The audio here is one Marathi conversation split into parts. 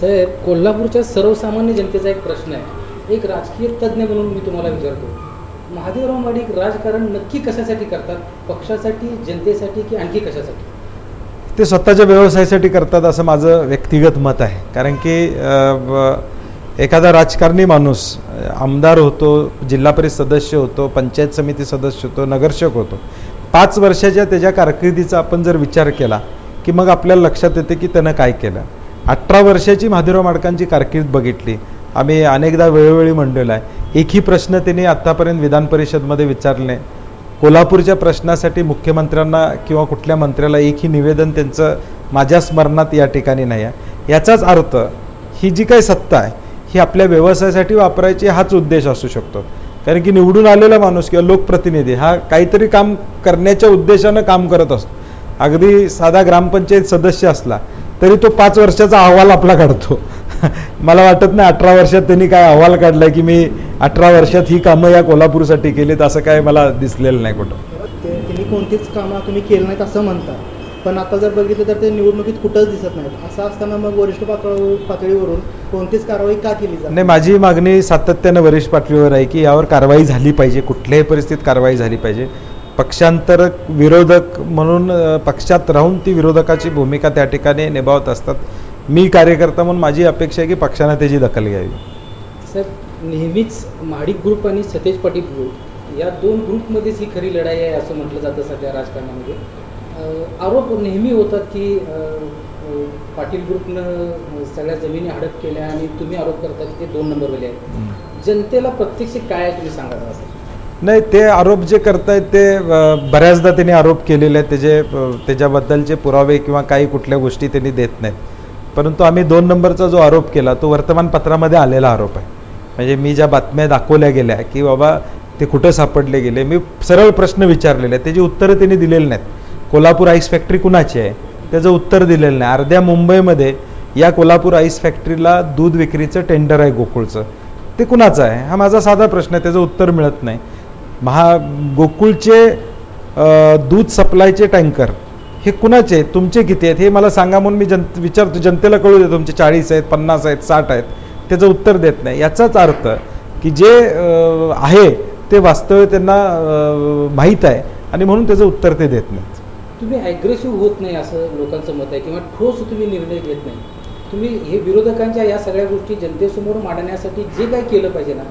साहेब कोल्हापूरच्या सर्वसामान्य जनतेचा एक प्रश्न आहे. एक राजकीय तज्ज्ञ म्हणून मी तुम्हाला विचारतो महादेवराव माडिक राजकारण नक्की कशासाठी करतात? पक्षासाठी जनतेसाठी की आणखी कशासाठी? ते स्वतःच्या व्यवसायासाठी करतात असं माझं व्यक्तिगत मत आहे. कारण की एखादा राजकारणी माणूस आमदार होतो जिल्हा परिषद सदस्य होतो पंचायत समिती सदस्य होतो नगरसेवक होतो. पाच वर्षाच्या त्याच्या कारकिर्दीचा आपण जर विचार केला की मग आपल्याला लक्षात येते की त्यानं काय केलं. अठरा वर्षाची महादेवराव माडकांची कारकीर्द बघितली. आम्ही अनेकदा वेळोवेळी म्हणलेलो आहे एकही प्रश्न त्यांनी आत्तापर्यंत विधान परिषदमध्ये विचारले नाही. कोल्हापूरच्या प्रश्नासाठी मुख्यमंत्र्यांना किंवा कुठल्या मंत्र्याला एकही निवेदन त्यांचं माझ्या स्मरणात या ठिकाणी नाही आहे. याचाच अर्थ ही जी काही सत्ता आहे ही आपल्या व्यवसायासाठी वापरायची हाच उद्देश असू शकतो. कारण की निवडून आलेला माणूस किंवा लोकप्रतिनिधी हा काहीतरी काम करण्याच्या उद्देशानं काम करत असतो. अगदी साधा ग्रामपंचायत सदस्य असला तरी तो पाच वर्षाचा अहवाल आपला काढतो. मला वाटत नाही अठरा वर्षात त्यांनी काय अहवाल काढलाय की मी अठरा वर्षात ही कामं या कोल्हापूरसाठी केलीत असं काय मला दिसलेलं नाही कुठं. ते त्यांनी कोणतीच कामं तुम्ही केलं नाहीत असं म्हणतात. पण आता जर बघितलं तर ते निवडणुकीत कुठंच दिसत नाहीत. असं असताना मग वरिष्ठ पातळ पातळीवरून कोणतीच कारवाई का केली जाते नाही? माझी मागणी सातत्यानं वरिष्ठ पातळीवर आहे की यावर कारवाई झाली पाहिजे कुठल्याही परिस्थितीत कारवाई झाली पाहिजे. पक्षांतर विरोधक म्हणून पक्षात राहून ती विरोधकाची भूमिका त्या ठिकाणी निभावत असतात. मी कार्यकर्ता म्हणून माझी अपेक्षा आहे की पक्षानं त्याची दखल घ्यावी. साहेब नेहमीच महाडिक ग्रुप आणि सतेज पाटील ग्रुप या दोन ग्रुपमध्येच ही खरी लढाई आहे असं म्हटलं जातं सध्या राजकारणामध्ये. आरोप नेहमी होतात की पाटील ग्रुपनं सगळ्या जमिनी हडप केल्या आणि तुम्ही आरोप करता की ते दोन नंबरवाले आहेत. जनतेला प्रत्यक्ष काय आहे तुम्ही सांगा असं नाही ते आरोप जे करतायत ते बऱ्याचदा त्यांनी आरोप केलेले आहेत. त्याचे त्याच्याबद्दलचे पुरावे किंवा काही कुठल्या गोष्टी त्यांनी देत नाहीत. परंतु आम्ही दोन नंबरचा जो आरोप केला तो वर्तमानपत्रामध्ये आलेला आरोप आहे. म्हणजे मी ज्या बातम्या दाखवल्या गेल्या की बाबा ते कुठं सापडले गेले मी सरळ प्रश्न विचारलेले आहेत. त्याची उत्तरं त्यांनी दिलेली नाहीत. कोल्हापूर आईस फॅक्टरी कुणाची आहे? त्याचं उत्तर दिलेलं नाही. अर्ध्या मुंबईमध्ये या कोल्हापूर आईस फॅक्टरीला दूध विक्रीचं टेंडर आहे गोकुळचं. ते कुणाचं आहे? हा माझा साधा प्रश्न आहे त्याचं उत्तर मिळत नाही. महा गोकुळचे दूध सप्लायचे टँकर हे कुणाचे? आहेत तुमचे किती आहेत? हे मला सांगा म्हणून मी जन विचारतो. जनतेला कळू देतो तुमचे चाळीस आहेत पन्नास आहेत साठ आहेत. त्याचं उत्तर देत नाही. याचाच अर्थ की जे आहे ते वास्तव त्यांना माहीत आहे आणि म्हणून त्याचं उत्तर ते देत नाहीत. तुम्ही ॲग्रेसिव्ह होत नाही असं लोकांचं मत आहे किंवा ठोस तुम्ही निर्णय घेत नाही. तुम्ही हे विरोधकांच्या या सगळ्या गोष्टी जनतेसमोर मांडण्यासाठी जे काही केलं पाहिजे ना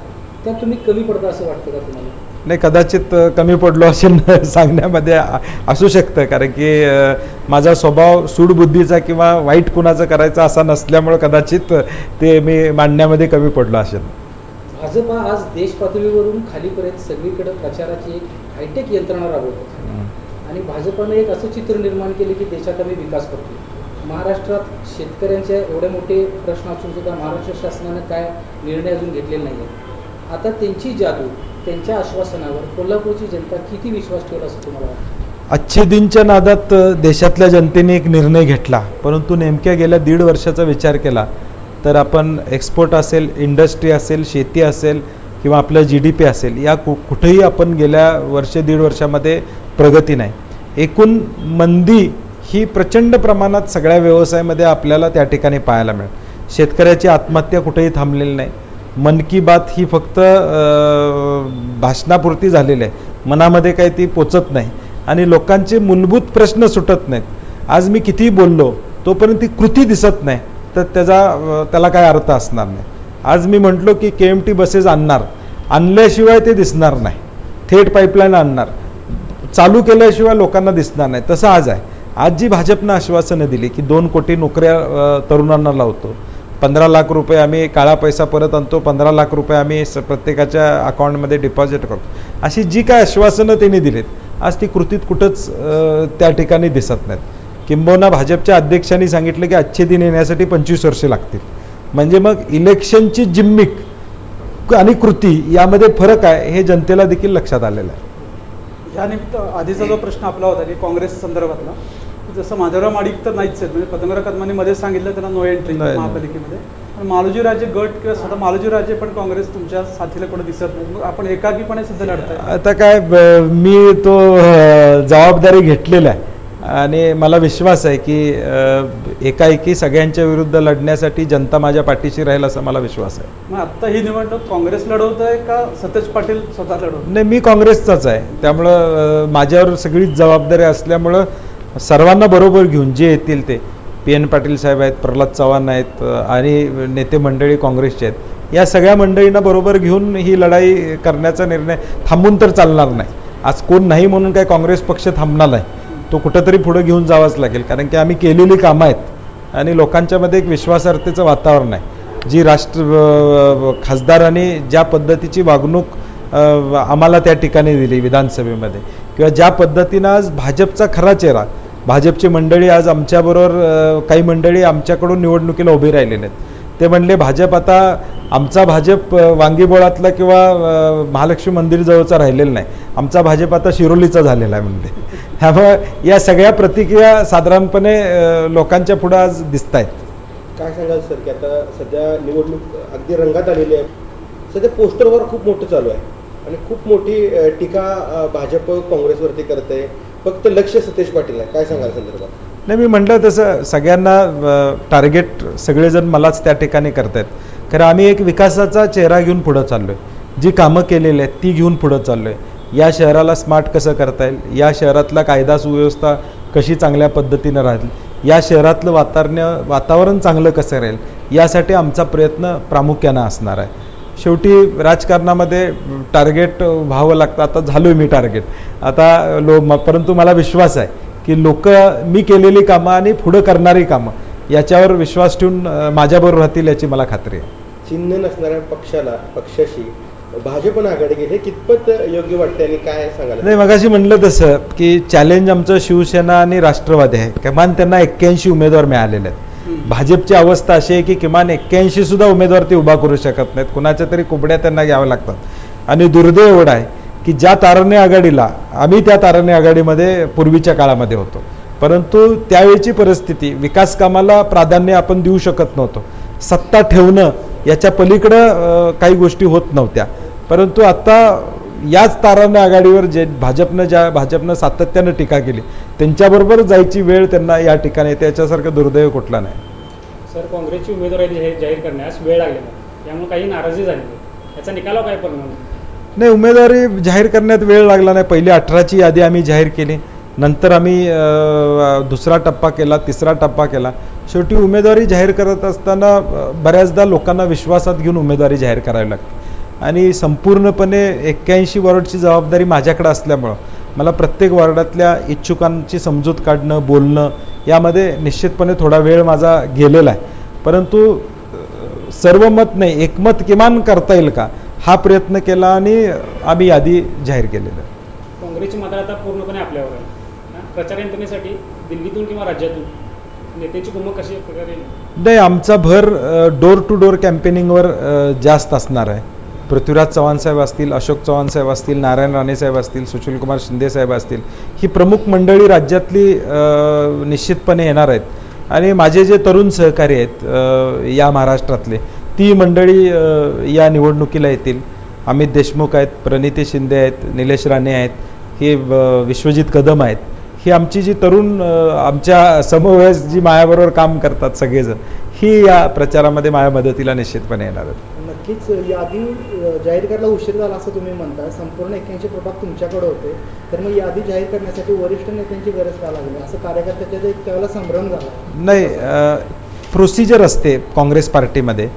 त्यात तुम्ही कमी पडता असं वाटतं का तुम्हाला? नाही कदाचित कमी पडलो असेल सांगण्यामध्ये असू शकतं. कारण की माझा स्वभाव सूडबुद्धीचा किंवा वाईट कुणाचं करायचा असा नसल्यामुळं कदाचित ते मी मांडण्यामध्ये कमी पडलो असेल. भाजपा आज देश पातळीवरून खालीपर्यंत सगळीकडे प्रचाराची एक हायटेक यंत्रणा राबवत आणि भाजपानं एक असं चित्र निर्माण केले की देशात आम्ही विकास करतो. महाराष्ट्रात शेतकऱ्यांचे एवढे मोठे प्रश्न असून सुद्धा महाराष्ट्र शासनानं काय निर्णय अजून घेतलेले नाही आहे आता त्यांची जादू त्यांच्या आश्वासनावर कोल्हापूरची जनता किती विश्वास ठेवला असं तुम्हाला वाटतं? अच्छे दिनच्या नादात देशातल्या जनतेने एक निर्णय घेतला. परंतु नेमक्या गेल्या दीड वर्षाचा विचार केला तर आपण एक्सपोर्ट असेल इंडस्ट्री असेल शेती असेल किंवा आपलं जी डी पी असेल या कु कुठेही आपण गेल्या वर्ष दीड वर्षामध्ये प्रगती नाही. एकूण मंदी ही प्रचंड प्रमाणात सगळ्या व्यवसायामध्ये आपल्याला त्या ठिकाणी पाहायला मिळेल. शेतकऱ्याची आत्महत्या कुठेही थांबलेली नाही. मन की बात ही फक्त भाषणापुरती झालेली आहे. मनामध्ये काही ती पोचत नाही. आणि लोकांचे मूलभूत प्रश्न सुटत नाहीत. आज मी कितीही बोललो तोपर्यंत ती कृती दिसत नाही. तर त्याचा त्याला काय अर्थ असणार नाही. आज मी म्हटलो की के एम टी बसेस आणणार. आणल्याशिवाय ते दिसणार नाही. थेट पाईपलाईन आणणार. चालू केल्याशिवाय लोकांना दिसणार नाही. तसं आज आहे. आज जी भाजपनं आश्वासनं दिली की दोन कोटी नोकऱ्या तरुणांना लावतो पंधरा लाख रुपये आम्ही काळा पैसा परत आणतो पंधरा लाख रुपये आम्ही स प्रत्येकाच्या अकाउंटमध्ये डिपॉझिट करतो. अशी जी काय आश्वासनं त्यांनी दिलीत आज ती कृतीत कुठंच त्या ठिकाणी दिसत नाहीत. किंबहुना भाजपच्या अध्यक्षांनी सांगितलं की आजचे दिन येण्यासाठी पंचवीस वर्षे लागतील. म्हणजे मग इलेक्शनची जिम्मिक आणि कृती यामध्ये फरक आहे हे जनतेला देखील लक्षात आलेलं आहे. यानिमित्त आधीचा जो प्रश्न आपला होता की काँग्रेस संदर्भातला जसं माधवराव माडिक तर नाहीच आहेत. म्हणजे पतंगराव कदमांनी मध्ये सांगितलं त्यांना नो एंट्री. महापालिकेमध्ये. पण मालोजी राजे गट किंवा स्वतः मालोजी राजे पण काँग्रेस तुमच्या साथीला कुठं दिसत नाही. मग आपण एकाकीपणे सिद्ध लढताय. आता काय मी तो जबाबदारी घेतलेला आहे. आणि मला विश्वास आहे की एकाएकी सगळ्यांच्या विरुद्ध लढण्यासाठी जनता माझ्या पाठीशी राहील असा मला विश्वास आहे. मग आत्ता ही निवडणूक काँग्रेस लढवत आहे का सतेज पाटील स्वतः लढवत नाही मी काँग्रेसचाच आहे. त्यामुळं माझ्यावर सगळीच जबाबदारी असल्यामुळं सर्वांना बरोबर घेऊन जे येतील ते. पी एन पाटील साहेब आहेत प्रल्हाद चव्हाण आहेत आणि नेते मंडळी काँग्रेसचे आहेत. या सगळ्या मंडळींना बरोबर घेऊन ही लढाई करण्याचा निर्णय थांबून तर चालणार नाही. आज कोण नाही म्हणून काय काँग्रेस पक्ष थांबणार नाही. तो कुठंतरी पुढं घेऊन जावाच लागेल कारण की आम्ही केलेली कामं आहेत. आणि लोकांच्यामध्ये एक विश्वासार्हतेचं वातावरण आहे. जी राष्ट्र खासदारांनी ज्या पद्धतीची वागणूक आम्हाला त्या ठिकाणी दिली विधानसभेमध्ये. किंवा ज्या पद्धतीनं आज भाजपचा खरा चेहरा भाजपची मंडळी आज आमच्याबरोबर काही मंडळी आमच्याकडून निवडणुकीला उभी राहिलेले आहेत. ते म्हणले भाजप आता आमचा भाजप वांगीबोळातला किंवा महालक्ष्मी मंदिरजवळचा राहिलेला नाही. आमचा भाजप आता शिरोलीचा झालेला आहे म्हणले. त्यामुळे या सगळ्या प्रतिक्रिया साधारणपणे लोकांच्या पुढं आज दिसत आहेत काय सांगाल सर की आता सध्या निवडणूक अगदी रंगात आलेली आहे. सध्या पोस्टरवर खूप मोठं चालू आहे. आणि खूप मोठी टीका भाजप काँग्रेसवरती करते फक्त लक्ष सतेज पाटील आहे. काय सांगाल संदर्भात? नाही मी म्हटलं तसं सगळ्यांना टार्गेट सगळेजण मलाच त्या ठिकाणी करतायत. खरं आम्ही एक विकासाचा चेहरा घेऊन पुढं चाललो आहे जी कामं केलेली आहेत ती घेऊन पुढं चाललो आहे या शहराला स्मार्ट कसं करता येईल? या शहरातला कायदा सुव्यवस्था कशी चांगल्या पद्धतीनं राहील? या शहरातलं वातावरण वातावरण चांगलं कसं राहील? यासाठी आमचा प्रयत्न प्रामुख्यानं असणार आहे. शेवटी राजकारणामध्ये टार्गेट व्हावं लागतं. आता झालो मी टार्गेट. आता लो म- परंतु मला विश्वास आहे की लोक मी केलेली कामं आणि पुढं करणारी कामं याच्यावर विश्वास ठेवून माझ्याबरोबर राहतील याची मला खात्री आहे. चिन्ह नसणाऱ्या पक्षाला पक्षाशी भाजपनं आघाडी गेली हे कितपत योग्य वाटते आणि काय सांगाल? नाही मगाशी म्हणलं तसं की चॅलेंज आमचं शिवसेना आणि राष्ट्रवादी आहे. किमान त्यांना एक्क्याऐंशी उमेदवार मिळालेले आहेत. भाजपची अवस्था अशी आहे की किमान एक्क्याऐंशी सुद्धा उमेदवार ते उभा करू शकत नाहीत. कुणाच्या तरी कुबड्या त्यांना घ्याव्या लागतात. आणि दुर्दैव एवढा आहे की ज्या तारण्य आघाडीला आम्ही त्या तारण्य आघाडीमध्ये पूर्वीच्या काळामध्ये होतो. परंतु त्यावेळची परिस्थिती विकास कामाला प्राधान्य आपण देऊ शकत नव्हतो. सत्ता ठेवणं याच्या पलीकडं काही गोष्टी होत नव्हत्या. परंतु आत्ता याच तारांना आघाडीवर जे भाजपनं ज्या भाजपनं सातत्यानं टीका केली त्यांच्याबरोबर जायची वेळ त्यांना या ठिकाणी येते याच्यासारखं दुर्दैव कुठला नाही सर काँग्रेसची उमेदवारी जाहीर जाहीर करण्यास वेळ लागलेला आहे. त्यामुळे काही नाराजी झाली. याचा निकालावर काय परिणाम? नाही उमेदवारी जाहीर करण्यात वेळ लागला नाही पहिली अठराची यादी आम्ही जाहीर केली नंतर आम्ही दुसरा टप्पा केला तिसरा टप्पा केला शेवटी उमेदवारी जाहीर करत असताना बऱ्याचदा लोकांना विश्वासात घेऊन उमेदवारी जाहीर करावी लागते आणि संपूर्णपणे एक्क्याऐंशी वॉर्डची जबाबदारी माझ्याकडे असल्यामुळं मला प्रत्येक वॉर्डातल्या इच्छुकांची समजूत काढणं बोलणं यामध्ये निश्चितपणे थोडा वेळ माझा गेलेला आहे. परंतु सर्व मत नाही एकमत किमान करता येईल का? हा प्रयत्न केला आणि आम्ही यादी जाहीर केलेलं आहे. काँग्रेसची मात्र आता पूर्णपणे आपल्यावर आहे? प्रचार यंत्रणेसाठी दिल्लीतून किंवा राज्यातून नेत्याची कुमक कशी प्रकारे नाही आमचा भर डोर टू डोर कॅम्पेनिंगवर जास्त असणार आहे. पृथ्वीराज चव्हाण साहेब असतील अशोक चव्हाण साहेब असतील नारायण राणे साहेब असतील सुशीलकुमार शिंदे साहेब असतील ही प्रमुख मंडळी राज्यातली निश्चितपणे येणार आहेत. आणि माझे जे तरुण सहकारी आहेत या महाराष्ट्रातले ती मंडळी या निवडणुकीला येतील. अमित देशमुख आहेत प्रणिती शिंदे आहेत निलेश राणे आहेत हे विश्वजित कदम आहेत. ही आमची जी तरुण आमच्या समवयस जी मायाबरोबर काम करतात सगळेजण ही या प्रचारामध्ये माझ्या मदतीला निश्चितपणे येणार आहेत. नक्कीच यादी जाहीर करायला उशीर झाला असं तुम्ही म्हणता संपूर्ण एक्क्याऐंशी प्रभाग तुमच्याकडे होते. तर मग यादी जाहीर करण्यासाठी वरिष्ठ नेत्यांची गरज का लागली? असं कार्यकर्त्याच्या एक त्यावेळेला संभ्रम झाला. नाही प्रोसिजर असते काँग्रेस पार्टीमध्ये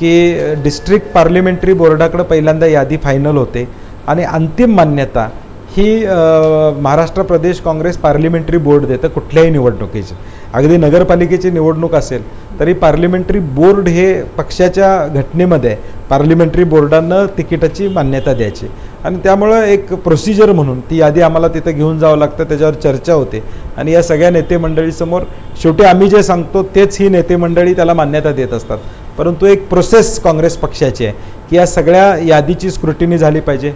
की डिस्ट्रिक्ट पार्लिमेंटरी बोर्डाकडे पहिल्यांदा यादी फायनल होते. आणि अंतिम मान्यता ही महाराष्ट्र प्रदेश काँग्रेस पार्लिमेंटरी बोर्ड देतं कुठल्याही निवडणुकीची. अगदी नगरपालिकेची निवडणूक असेल तरी पार्लिमेंटरी बोर्ड हे पक्षाच्या घटनेमध्ये पार्लिमेंटरी बोर्डानं तिकिटाची मान्यता द्यायची. आणि त्यामुळं एक प्रोसिजर म्हणून ती यादी आम्हाला तिथं घेऊन जावं लागतं त्याच्यावर चर्चा होते. आणि या सगळ्या नेते मंडळीसमोर शेवटी आम्ही जे सांगतो तेच ही नेते मंडळी त्याला मान्यता देत असतात. परंतु एक प्रोसेस काँग्रेस पक्षाची आहे की या सगळ्या यादीची स्क्रुटिनी झाली पाहिजे.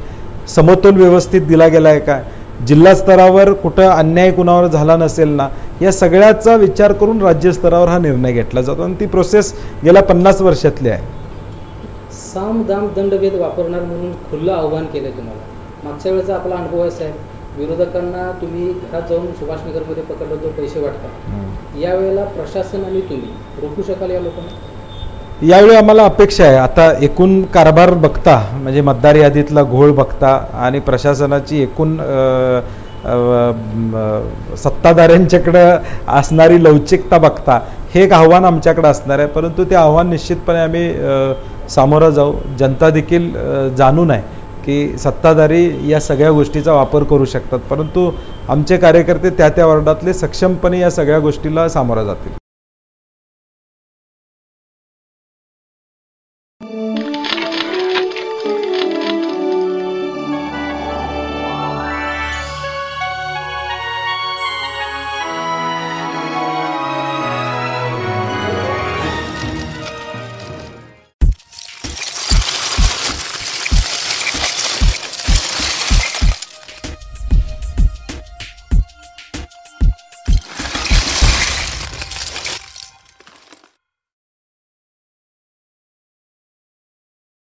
समतोल व्यवस्थित दिला गेला आहे का? जिल्हा स्तरावर कुठं अन्याय कुणावर झाला नसेल ना या सगळ्याचा विचार करून राज्यस्तरावर हा निर्णय घेतला जातो. आणि ती प्रोसेस गेल्या पन्नास वर्षातली आहे. साम दाम दंडभेद वापरणार म्हणून खुल्लं आव्हान केलं तुम्हाला. मागच्या वेळेचा आपला अनुभव आहे साहेब विरोधकांना तुम्ही घरात जाऊन सुभाषनगरमध्ये पकडलं तो पैसे वाटता हम्म. यावेळेला प्रशासन आणि तुम्ही रोखू शकाल या लोकांना? यावेळी आम्हाला अपेक्षा आहे. आता एकूण कारभार बघता म्हणजे मतदार यादीतला घोळ बघता आणि प्रशासनाची एकूण सत्ताधाऱ्यांच्याकडं असणारी लवचिकता बघता हे एक आव्हान आमच्याकडे असणार आहे. परंतु ते आव्हान निश्चितपणे आम्ही सामोरं जाऊ. जनता देखील जाणून आहे की सत्ताधारी या सगळ्या गोष्टीचा वापर करू शकतात. परंतु आमचे कार्यकर्ते त्या त्या वार्डातले सक्षमपणे या सगळ्या गोष्टीला सामोरं जातील.